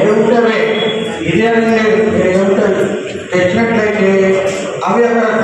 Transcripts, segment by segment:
ఇష్టం ఏముంటే ఇదే తెచ్చినట్లయితే అవి అక్కడ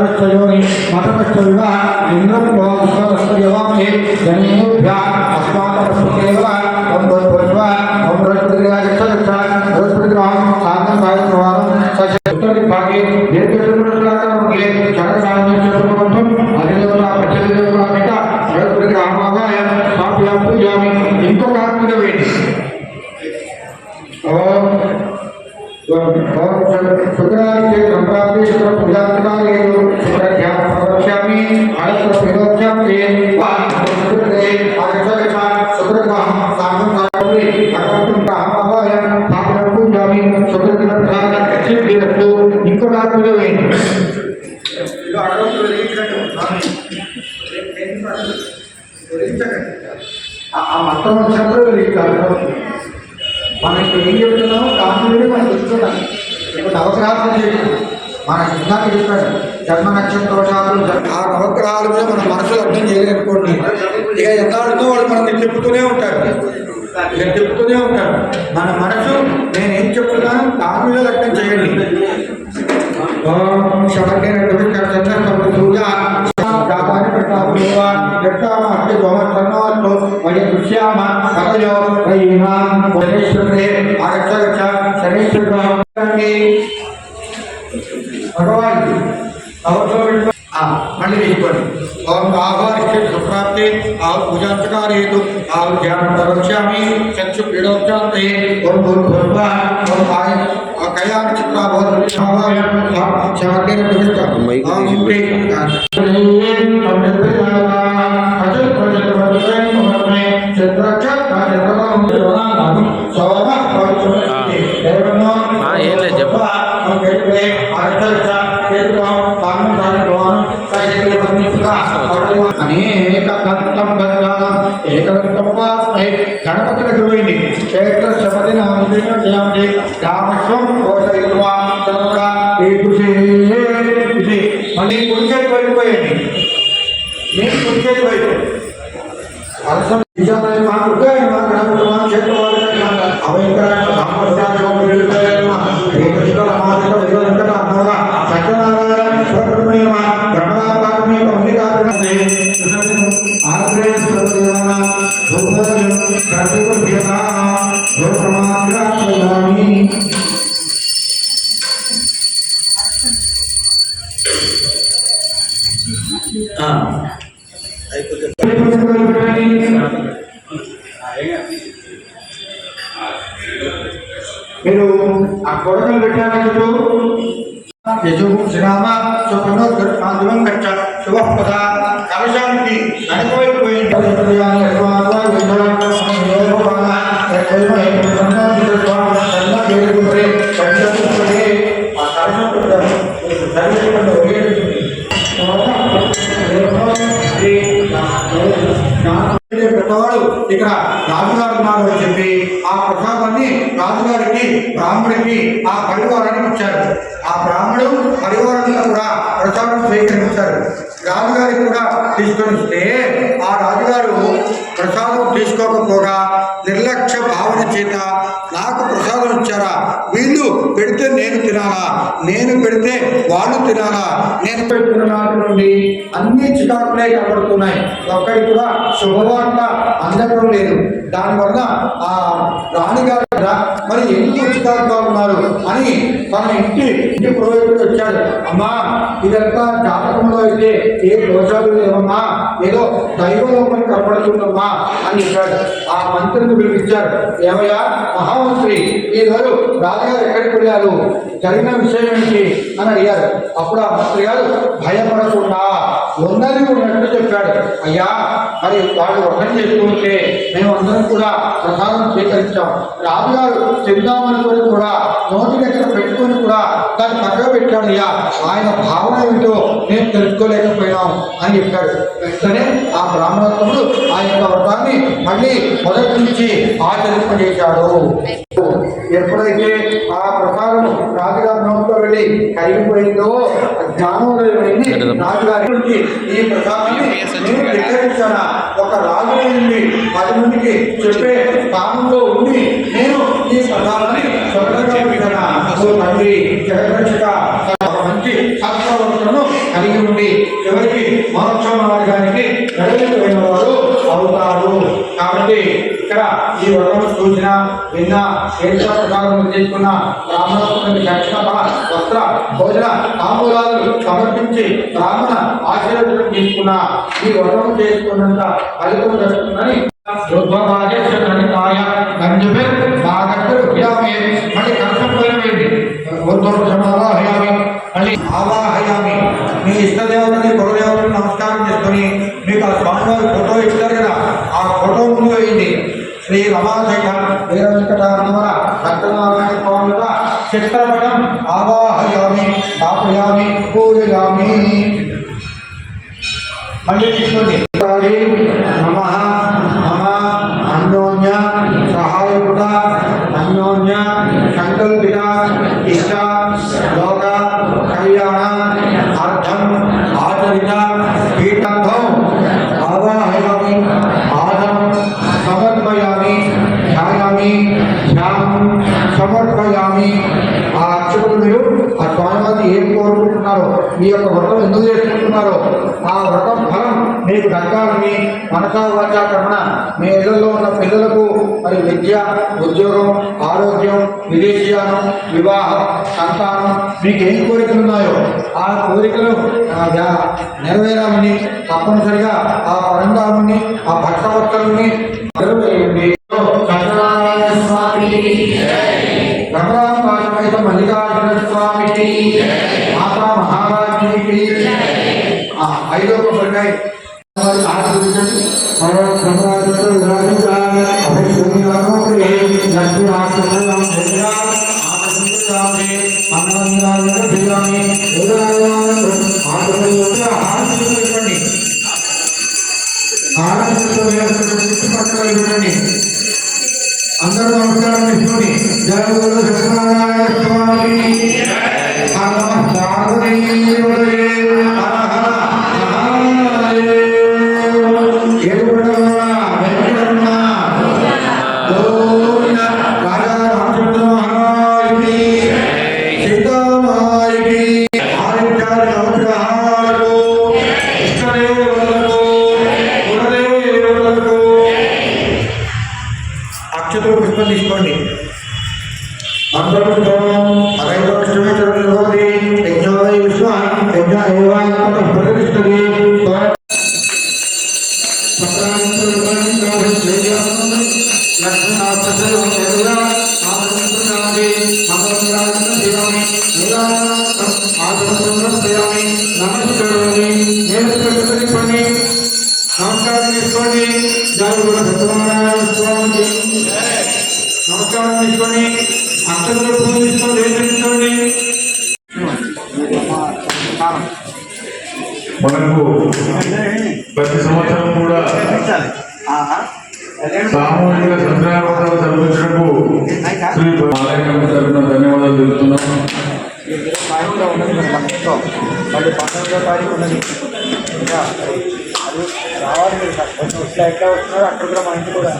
மதபஸ்தயோகி மதபஸ்தவிவா இன்றும் புஷ்பஸ்தயோகி ஜனேபியா அஸ்மாதபஸ்தேவ ஒன்று பொருள்வா ஒன்று கிரகச்ச சாதம் பாயத்ரவார మనసులో ఇక ఎంతవరకు వాళ్ళు మనకి చెప్తూనే ఉంటారు. ఇక చెప్తూనే ఉంటారు. మన మనసు నేను ఏం చెప్తున్నాను దాని మీద అర్థం చేయండి. ఓం శవకే సూర్య भुजस्तकारेतु आरुध्यां प्रवक्ष्यामि। चक्षुपीडोक्षान्ते ओम भूर्भुवः ओम आय कया चित्रा గణపతి గురువైంది క్షేత్ర శపథి నామది రామస్వం కోసయిత్వా మళ్ళీ కుడిచేతి వైపు పోయండి. నేను కుడిచేతి వైపు. అలసం మీరు ఆ కొడకలు పెట్టారా చుట్టూ యజుశ్రామ సుఖనోద్గం గచ్చ శుభపద కలశానికి నడిపోయి పెద్దవాడు ఇక్కడ రాజుగారు ఉన్నారు అని చెప్పి ఆ ప్రసాదాన్ని రాజుగారికి బ్రాహ్మడికి ఆ పరివారానికి ఇచ్చారు. ఆ బ్రాహ్మడు పరివారంగా కూడా ప్రసాదం స్వీకరించారు. రాజుగారికి కూడా తీసుకొనిస్తే ఆ రాజుగారు ప్రసాదం తీసుకోకపోగా నిర్లక్ష్య భావన చేత నాకు ప్రసాదం ఇచ్చారా? వీళ్ళు పెడితే నేను తినాలా? నేను పెడితే వాళ్ళు తినాలా? నేను పెడుతున్న నాటి నుండి అన్ని చికాకులే కనబడుతున్నాయి. ఒక్కడి కూడా శుభవార్త అందడం లేదు. దానివల్ల ఆ రాణిగారు కదా, మరి ఎందుకు చికాకుగా ఉన్నారు? అని తన ఇంటి ఇంటి పురోహితుడు వచ్చాడు. అమ్మా ఇదంతా జాతకంలో అయితే ఏ దోషాలు లేవమ్మా? ఏదో దైవలోపం కనపడుతుందమ్మా అని చెప్పాడు. ఆ మంత్రిని పిలిపించారు. ఏమయ్యా మహామంత్రి ఈ రాజుగారు ఎక్కడికి వెళ్ళారు? జరిగిన విషయం ఏంటి అని అడిగారు. అప్పుడు ఆ మంత్రి గారు భయపడకుండా ఉన్నది ఉన్నట్టు చెప్పాడు. అయ్యా మరి వాళ్ళు వ్రతం చేసుకుంటే మేము అందరం కూడా ప్రసాదం స్వీకరించాం. రాజుగారు తిందామనుకొని కూడా నోటి దగ్గర పెట్టుకొని కూడా దాన్ని పక్కన పెట్టాడు అయ్యా. ఆయన భావన ఏమిటో నేను తెలుసుకోలేకపోయినాం అని చెప్పాడు. వెంటనే ఆ బ్రాహ్మణోత్తముడు ఆ యొక్క వ్రతాన్ని మళ్ళీ మొదటి నుంచి ఆచరింపజేశాడు. ఎప్పుడైతే ఆ ప్రసాదం రాజుగారి నోట్లో వెళ్ళి కరిగిపోయిందో జ్ఞానోదయమైంది రాజుగారి నుంచి ఈ ప్రసాదాన్ని నేను ఒక రాజు నుండి పది మందికి చెప్పే స్థానంలో ఉండి నేను ఈ పదాలని స్వతంత్రంగా పెట్టానా తండ్రి జగద్రక్షక కలిగి ఉండి ఎవరికి మోక్ష మార్గానికి నెరవేర్చిన వారు అవుతారు కాబట్టి ఇక్కడ ఈ వ్రతం సూచన విన్న కేంద్ర ప్రకారం తీసుకున్న బ్రాహ్మణోత్తమునికి దక్షిణ ఫల వస్త్ర భోజన తాంబూలాలు సమర్పించి బ్రాహ్మణ ఆశీర్వచనం తీసుకున్న ఈ వ్రతం చేసుకున్నంత ఫలితం దక్కుతుందని రుద్భాగ్యాయ గంజపే బాగట్టు హ్యామి మళ్ళీ కంఠం పోయినవేంటి ఆవాహయామి మళ్ళీ ఆవాహయామి మీ ఇష్టదేవతని కులదేవతని నమస్కారం చేసుకొని మీకు ఆ స్వామివారి ఫోటో ఇస్తారు కదా ఆ ఫోటో ముందు వేయండి శ్రీ రమాశైక వీర వెంకటరమణ సత్యనారాయణ స్వామి యొక్క చిత్రపటం ఆవాహయామి ఆపయామి పూజయామి. మళ్ళీ తీసుకోండి మనసా వాచా కర్మణ మీ ఇళ్ళలో ఉన్న పిల్లలకు మరి విద్య ఉద్యోగం ఆరోగ్యం విదేశీయానం వివాహం సంతానం మీకు ఏం కోరికలు ఉన్నాయో ఆ కోరికలు నెరవేరాలని తప్పనిసరిగా ఆ పరంధాముని ఆ భక్తవత్తరుని నెరవేయండి స్వామి. మల్లికార్జున స్వామికి మాతా మహారాజుకి. ఆ, ఐదో आज गुरुजन और ब्रह्मा जी राजू का अभिषेक నమస్కారం చేసుకోండి. జాగ్రత్త సత్యనారాయణ స్వామికి. నమస్కారం తీసుకొని అక్షంతలు పూజించుకొని నేర్పించుకోండి తెలుపుతున్నాం మళ్ళీ పంతొమ్మిదో తారీఖు ఉన్నది. అది రావాలి మీరు కొంచెం ఇట్లా ఎట్లా వస్తున్నారు అక్కడ కూడా మా ఇంటి కూడా.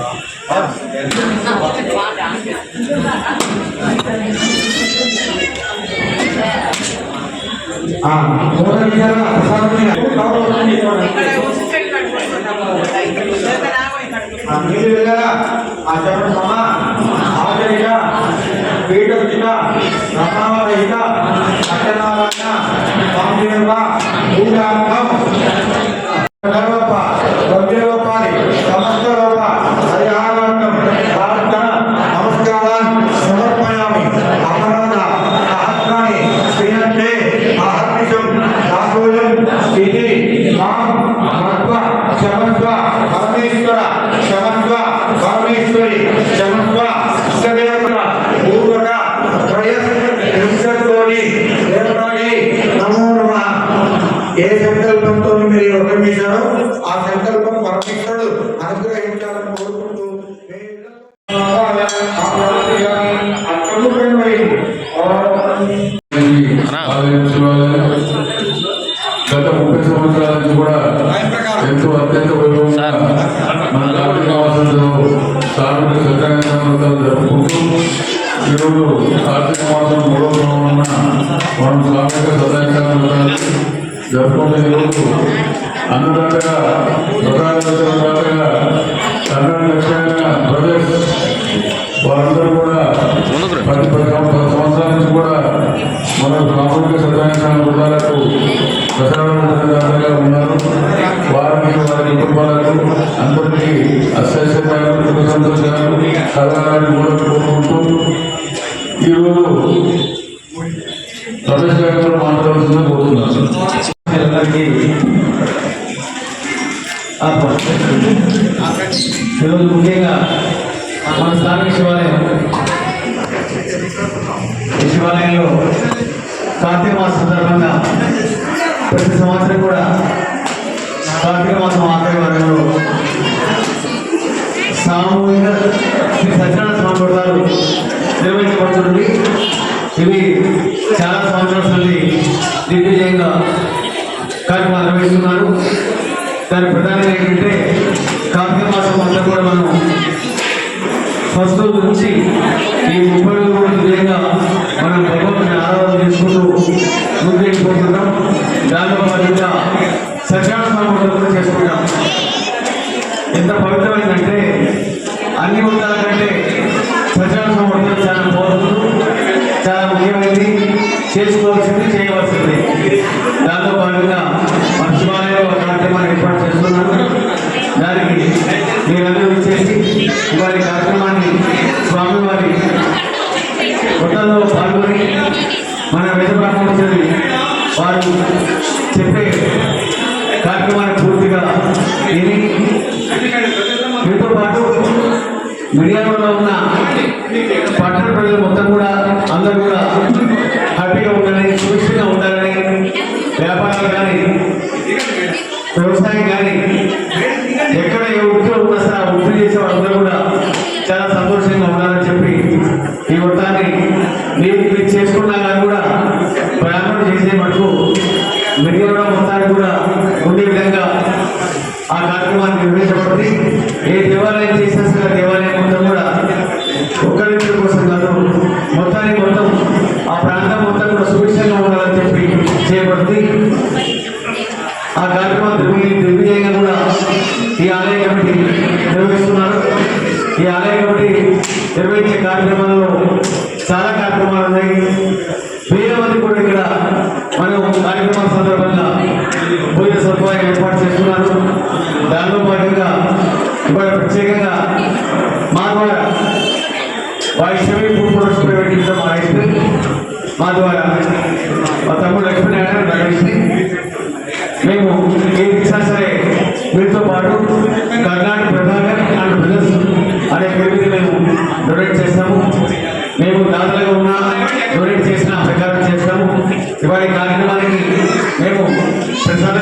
మీరు వెళ్ళారా? ఆ చెప్పండి అమ్మ ఆచరిక రమావహిత సత్యనారాయణ స్వామిదేవ పూజాంగం సంకల్పంతో మీరు ఈరోజు ముఖ్యంగా మన స్థానిక శివాలయం. ఈ శివాలయంలో కార్తీక మాసం సందర్భంగా ప్రతి సంవత్సరం కూడా కార్తీక మాసం ఆఖరి వారంలో సామూహిక శ్రీ సత్యనారాయణ స్వామి వ్రతాలు నిర్వహించబడుతుంది ఇవి చాలా సంవత్సరాల నుండి దిగ్విజయంగా కార్యక్రమాలు నిర్వహిస్తున్నారు. దాని ప్రధానంగా ఏంటంటే కార్తీక మాసం అంతా కూడా మనం ఫస్ట్ రోజు నుంచి ఈ ముప్పై రోజులు కూడా విజయంగా మనం భగవంతుని ఆరాధన చేసుకుంటూ ముందుకెళ్ళిపోతున్నాం దానిలో సచా సత్యనారాయణ స్వామి వ్రతం కూడా చేసుకుంటాం ఎంత పవిత్రమైందంటే అన్ని ఉండాల కంటే ప్రజాస్వామ్యం వ్రతం చాలా బాగుంటుంది చాలా ముఖ్యమైనది చేసుకోవాల్సింది చేయవలసింది దాంతో పాటుగా మన శివాలయంలో ఒక కార్యక్రమాన్ని ఏర్పాటు చేస్తున్నాను దానికి మీరందరూ చేసి వారి కార్యక్రమాన్ని స్వామివారి వ్రతంలో పాల్గొని మన వేద బ్రాహ్మణులు వారు చెప్పే కార్యక్రమాన్ని పూర్తిగా విని వీటితో పాటు మిర్యాలలో ఉన్న పట్టణ ప్రజలు మొత్తం కూడా అందరూ కూడా హ్యాపీగా ఉండాలని సురక్షితంగా ఉండాలని వ్యాపారాలు కానీ వ్యవసాయం కానీ ఎక్కడ ఏ వృత్తిలో ఉన్నా సరే ఆ వృత్తి చేసే వాళ్ళందరూ కూడా చాలా సంతోషంగా ఉండాలని చెప్పి ఈ వృత్తాన్ని మీరు మీరు చేసుకున్నా కానీ కూడా బ్రాహ్మణుడు చేసే మటుకు మిర్యాల మొత్తాన్ని కూడా ఉండే విధంగా ఆ కార్యక్రమాన్ని నిర్వహించబడింది ఏ దేవాలయం చేసినా సరే ఆ దేవాలయం మొత్తం కూడా ఒక్కరి కోసం కాదు మొత్తానికి మొత్తం ఆ ప్రాంతం మొత్తం కూడా సుభిక్షంగా ఉండాలని చెప్పి చేయబడింది ఆ కార్యక్రమం దిగ్విజయ దిగ్విజయంగా కూడా ఈ ఆలయ కమిటీ నిర్వహిస్తున్నారు ఈ ఆలయ కమిటీ నిర్వహించే కార్యక్రమాల్లో చాలా కార్యక్రమాలు ఉన్నాయి వేల మంది కూడా ఇక్కడ మనం కార్యక్రమం సందర్భంగా భోజన సదుపాయం ఏర్పాటు చేస్తున్నారు దానిలో భాగంగా మేము ప్రసాద